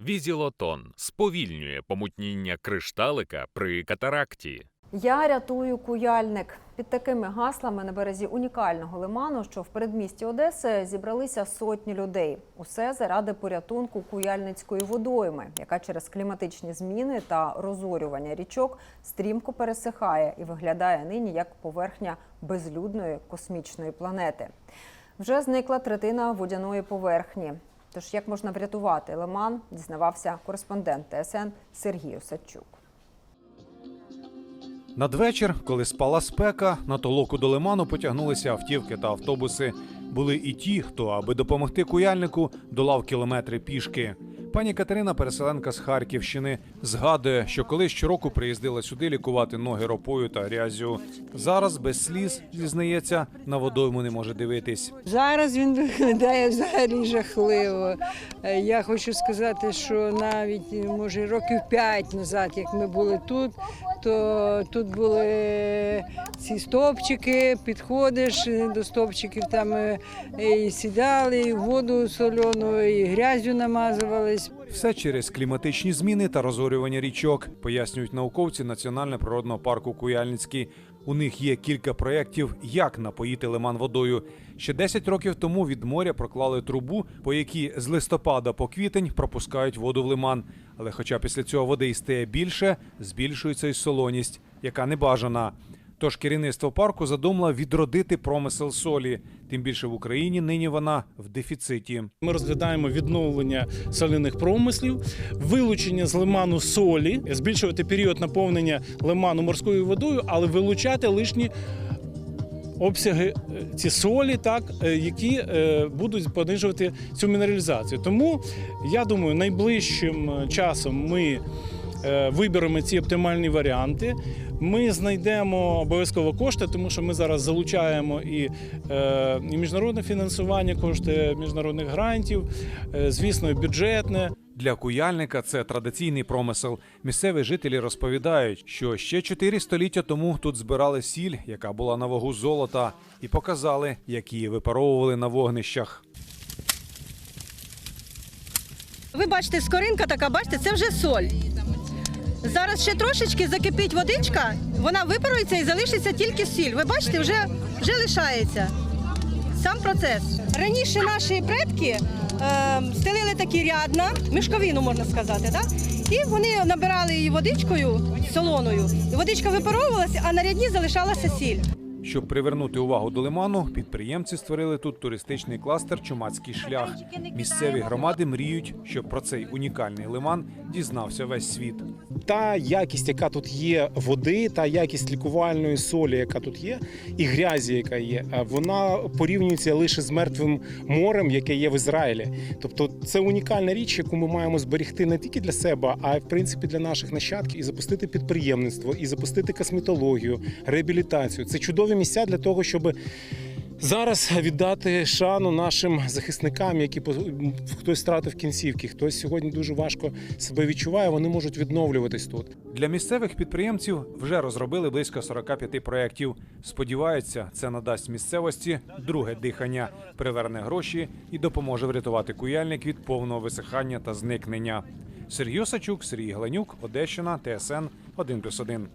Візілотон сповільнює помутніння кришталика при катаракті. Я рятую куяльник. Під такими гаслами на березі унікального лиману, що в передмісті Одеси, зібралися сотні людей. Усе заради порятунку куяльницької водойми, яка через кліматичні зміни та розорювання річок стрімко пересихає і виглядає нині як поверхня безлюдної космічної планети. Вже зникла третина водяної поверхні. Тож як можна врятувати лиман, дізнавався кореспондент ТСН Сергій Осадчук. Надвечір, коли спала спека, на толоку до лиману потягнулися автівки та автобуси. Були і ті, хто, аби допомогти куяльнику, долав кілометри пішки. Пані Катерина, переселенка з Харківщини, згадує, що колись щороку приїздила сюди лікувати ноги ропою та грязю. Зараз без сліз зізнається, на водойму не може дивитись. Зараз він виглядає взагалі жахливо. Е, Я хочу сказати, що навіть може років п'ять назад, як ми були тут, то тут були ці стовпчики, підходиш е, до стовпчиків, там е, і сідали, і воду соляну, і грязю намазувались. Все через кліматичні зміни та розорювання річок, пояснюють науковці Національного природного парку Куяльницький. У них є кілька проєктів, як напоїти лиман водою. Ще 10 років тому від моря проклали трубу, по якій з листопада по квітень пропускають воду в лиман. Але хоча після цього води й стає більше, збільшується й солоність, яка не бажана. Тож керівництво парку задумало відродити промисел солі. Тим більше в Україні нині вона в дефіциті. Ми розглядаємо відновлення соляних промислів, вилучення з лиману солі, збільшувати період наповнення лиману морською водою, але вилучати лишні обсяги е, ці солі, так е, які е, будуть понижувати цю мінералізацію. Тому я думаю, найближчим часом ми виберемо ці оптимальні варіанти. Ми знайдемо обов'язково кошти, тому що ми зараз залучаємо і, е, і міжнародне фінансування, кошти міжнародних грантів, е, звісно, і бюджетне. Для куяльника це традиційний промисел. Місцеві жителі розповідають, що ще чотири століття тому тут збирали сіль, яка була на вагу золота, і показали, як її випаровували на вогнищах. Ви бачите, скоринка така, бачите, це вже соль. Зараз ще трошечки закипить водичка, вона випарується і залишиться тільки сіль. Ви бачите, вже, вже лишається сам процес. Раніше наші предки е, стелили такі рядна, мішковину можна сказати, да? і вони набирали її водичкою солоною. І водичка випаровувалася, а на рядні залишалася сіль. Щоб привернути увагу до лиману, підприємці створили тут туристичний кластер Чумацький шлях. Місцеві громади мріють, щоб про цей унікальний лиман дізнався весь світ. та якість, яка тут є води, та якість лікувальної солі, яка тут є, і грязі, яка є, е, вона порівнюється лише з мертвим морем, яке є в Ізраїлі. Тобто це унікальна річ, яку ми маємо зберегти не тільки для себе, а й в принципі для наших нащадків і запустити підприємництво, і запустити косметологію, реабілітацію. Це чудові місця для того, щоб. Зараз віддати шану нашим захисникам, які хтось втратив кінцівки, хтось сьогодні дуже важко себе відчуває. Вони можуть відновлюватись тут. Для місцевих підприємців вже розробили близько 45 проєктів. Сподіваються, це надасть місцевості друге дихання, приверне гроші і допоможе врятувати куяльник від повного висихання та зникнення. Сергій Осачук, Сергій Гленюк, Одещина, ТСН 1+,1.